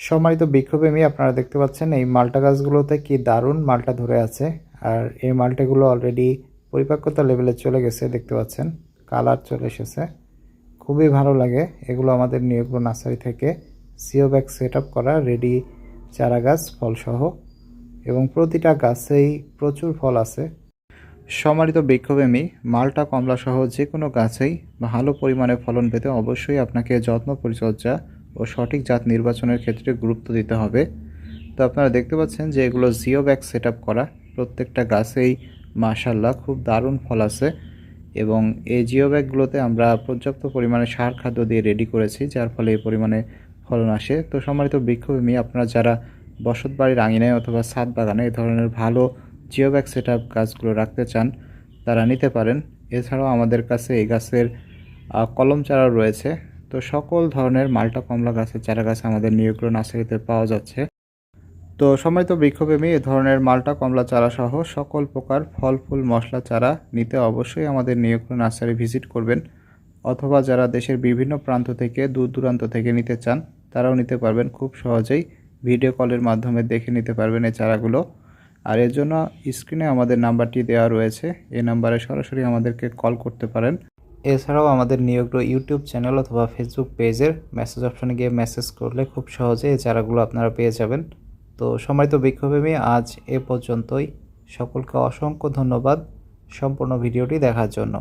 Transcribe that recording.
সম্মানিত বৃক্ষপ্রেমী আপনারা দেখতে পাচ্ছেন এই মালটা গাছগুলোতে কি দারুণ মালটা ধরে আছে। আর এই মালটাগুলো অলরেডি পরিপক্কতা লেভেলে চলে গেছে, দেখতে পাচ্ছেন। কালার চলে এসেছে। খুবই ভালো লাগে। এগুলো আমাদের নিয়োগ্র নার্সারি থেকে সিও ব্যাগ সেট আপ করা রেডি চারা গাছ ফলসহ এবং প্রতিটা গাছেই প্রচুর ফল আছে। সম্মানিত বৃক্ষপ্রেমী মালটা কমলা সহ যে কোনো গাছেই ভালো পরিমাণে ফলন পেতে অবশ্যই আপনাকে যত্ন পরিচর্যা ও সঠিক জাত নির্বাচনের ক্ষেত্রে গুরুত্ব দিতে হবে। তো আপনারা দেখতে পাচ্ছেন যে এগুলো জিও ব্যাগ সেট করা। প্রত্যেকটা গাছেই মাশাল্লাহ খুব দারুণ ফল আছে এবং এই জিও ব্যাগগুলোতে আমরা পর্যাপ্ত পরিমাণে সার খাদ্য দিয়ে রেডি করেছি, যার ফলে এই পরিমাণে ফলন আসে। তো সম্মানিত বৃক্ষপ্রেমী আপনারা যারা বসত বাড়ির আঙিনায় অথবা ছাদ বাগানে এই ধরনের ভালো জিও ব্যাগ সেট আপ গাছগুলো রাখতে চান, তারা নিতে পারেন। এছাড়াও আমাদের কাছে এই গাছের কলম চারা রয়েছে। তো সকল ধরনের মাল্টা কমলা গাছের চারা গাছ আমাদের নিয়োগ্র নার্সারিতে পাওয়া যাচ্ছে। তো সম্মানিত বৃক্ষপ্রেমী, এ ধরনের মাল্টা, কমলা চারা সহ সকল প্রকার ফল, ফুল, মশলা, চারা নিতে অবশ্যই আমাদের নিয়োগ্র নার্সারি ভিজিট করবেন। অথবা যারা দেশের বিভিন্ন প্রান্ত থেকে, দূর দূরান্ত থেকে নিতে চান, তারাও নিতে পারবেন। খুব সহজেই ভিডিও কলের মাধ্যমে দেখে নিতে পারবেন এই চারাগুলো। আর এর জন্য স্ক্রিনে আমাদের নাম্বারটি দেওয়া রয়েছে। এই নাম্বারে সরাসরি আমাদেরকে কল করতে পারেন। এছাড়াও আমাদের নিয়োগ ইউটিউব চ্যানেল অথবা ফেসবুক পেজের মেসেজ অপশানে গিয়ে মেসেজ করলে খুব সহজে এই চারাগুলো আপনারা পেয়ে যাবেন। তো সম্মানিত বৃক্ষপ্রেমী আজ এ পর্যন্তই। সকলকে অসংখ্য ধন্যবাদ। সম্পূর্ণ ভিডিওটি দেখার জন্য।